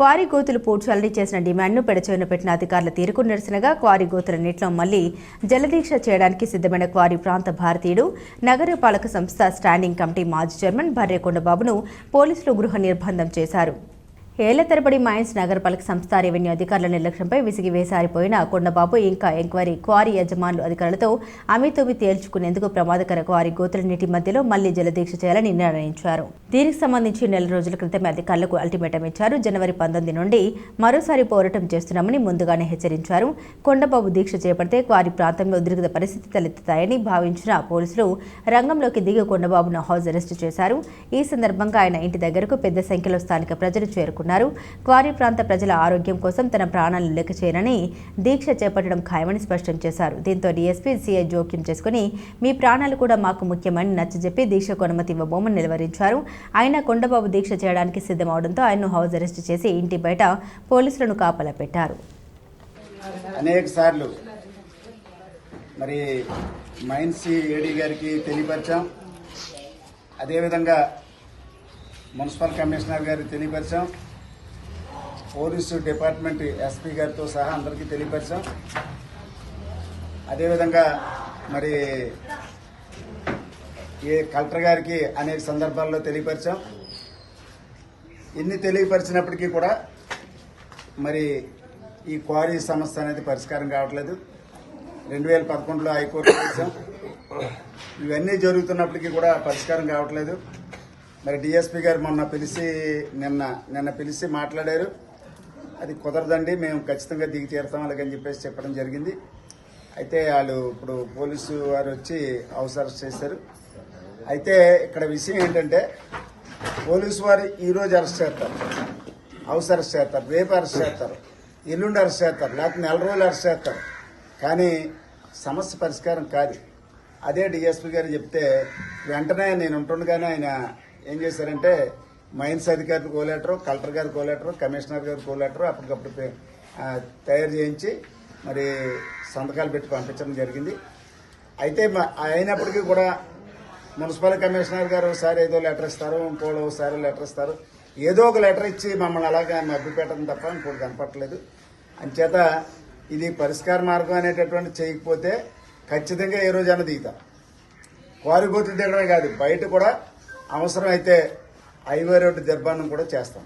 Quarry గోతులు పూడ్చాలని చేసిన డిమాండ్ను పెడచెవిన పెట్టిన అధికారుల తీరుకు నిరసనగా క్వారీ గోతులన్నింటిలో మళ్ళీ జలదీక్ష చేయడానికి సిద్ధమైన క్వారీ ప్రాంత భారతీయుడు నగరపాలక సంస్థ స్టాండింగ్ కమిటీ మాజీ చైర్మన్ బర్రెకొండబాబును పోలీసులు గృహ నిర్బంధం చేశారు. ఏళ్ళ తరబడి మైన్స్ నగరపాలక సంస్థ రెవెన్యూ అధికారుల నిర్లక్ష్యంపై విసిగి వేసారిపోయిన కొండబాబు ఇంకా ఎంక్వైరీ క్వారీ యజమానులు అధికారులతో అమితోమి తేల్చుకునేందుకు ప్రమాదకర క్వారీ నీటి మధ్యలో మళ్ళీ జలదీక్ష చేయాలని నిర్ణయించారు. దీనికి సంబంధించి నెల రోజుల క్రితమే అధికారులకు అల్టిమేటం ఇచ్చారు. జనవరి పంతొమ్మిది నుండి మరోసారి పోరాటం చేస్తున్నామని ముందుగానే హెచ్చరించారు. కొండబాబు దీక్ష చేపడితే క్వారీ ప్రాంతంలో ఉద్రిక్త పరిస్థితి తలెత్తుతాయని భావించిన పోలీసులు రంగంలోకి దిగి కొండబాబును హౌస్ అరెస్టు చేశారు. ఈ సందర్భంగా ఆయన ఇంటి దగ్గరకు పెద్ద సంఖ్యలో స్థానిక ప్రజలు చేరుకున్నారు. క్వారీ ప్రాంత ప్రజల ఆరోగ్యం కోసం తన ప్రాణాలను లెక్క చేయనని దీక్ష చేపట్టడం ఖాయమని స్పష్టం చేశారు. దీంతో డీఎస్పీ సీఐ జోక్యం చేసుకుని మీ ప్రాణాలు కూడా మాకు ముఖ్యమని నచ్చజెప్పి దీక్షకు అనుమతి ఇవ్వబోమని నిలవరించారు ఆయన కొండబాబు దీక్ష చేయడానికి సిద్ధమవడంతో ఆయన్ను హౌస్ అరెస్ట్ చేసి ఇంటి బయట పోలీసులను కాపలా పెట్టారు అనేక సార్లు మరి మైన్స్ ఏడీ గారికి తెలియపరిచాం. అదేవిధంగా మున్సిపల్ కమిషనర్ గారికి తెలియపరిచాం. పోలీసు డిపార్ట్మెంట్ ఎస్పీ గారితో సహా అందరికీ తెలియపరిచాం. అదేవిధంగా మరి ఏ కలెక్టర్ గారికి అనేక సందర్భాల్లో తెలియపరిచాం. ఇన్ని తెలియపరిచినప్పటికీ కూడా మరి ఈ క్వారీ సమస్య అనేది పరిష్కారం కావట్లేదు. రెండు వేల పదకొండులో హైకోర్టు చేశాం ఇవన్నీ జరుగుతున్నప్పటికీ కూడా పరిష్కారం కావట్లేదు. మరి డిఎస్పీ గారు మొన్న పిలిచి నిన్న నిన్న పిలిచి మాట్లాడారు. అది కుదరదండి మేము ఖచ్చితంగా దిగి తీరుతాం అలాగని చెప్పేసి చెప్పడం జరిగింది. అయితే వాళ్ళు ఇప్పుడు పోలీసు వారు వచ్చి హౌస్ అరెస్ట్ చేశారు. అయితే ఇక్కడ విషయం ఏంటంటే పోలీసు వారు ఈరోజు అరెస్ట్ చేస్తారు. హౌస్ అరెస్ట్ చేస్తారు రేపు అరెస్ట్ చేస్తారు ఎల్లుండి అరెస్ట్ చేస్తారు లేకపోతే నెల రోజులు అరెస్ట్ చేస్తారు. కానీ సమస్య పరిష్కారం కాదు. అదే డిఎస్పీ గారు చెప్తే వెంటనే నేను ఉంటుండగానే ఆయన ఏం చేశారంటే మైన్స్ అధికారులు కోలేటరు కలెక్టర్ గారు కోలేటరు కమిషనర్ గారు కోలేటరు అప్పటికప్పుడు తయారు చేయించి మరి సంతకాలు పెట్టి పంపించడం జరిగింది. అయితే అయినప్పటికీ కూడా మున్సిపల్ కమిషనర్ గారు ఒకసారి ఏదో లెటర్ ఇస్తారు ఇంకోళ్ళు ఒకసారి లెటర్ ఇస్తారు. ఏదో ఒక లెటర్ ఇచ్చి మమ్మల్ని అలాగా మభ్యపెట్టడం తప్ప ఇంకోటి కనపట్టలేదు అంచేత ఇది పరిష్కార మార్గం అనేటటువంటి చేయకపోతే ఖచ్చితంగా ఏ రోజైనా దిగుతాం. వారి గోతులు దిగడమే కాదు బయట కూడా అవసరం అయితే హైవే రోడ్డు దిర్బానం కూడా చేస్తాం.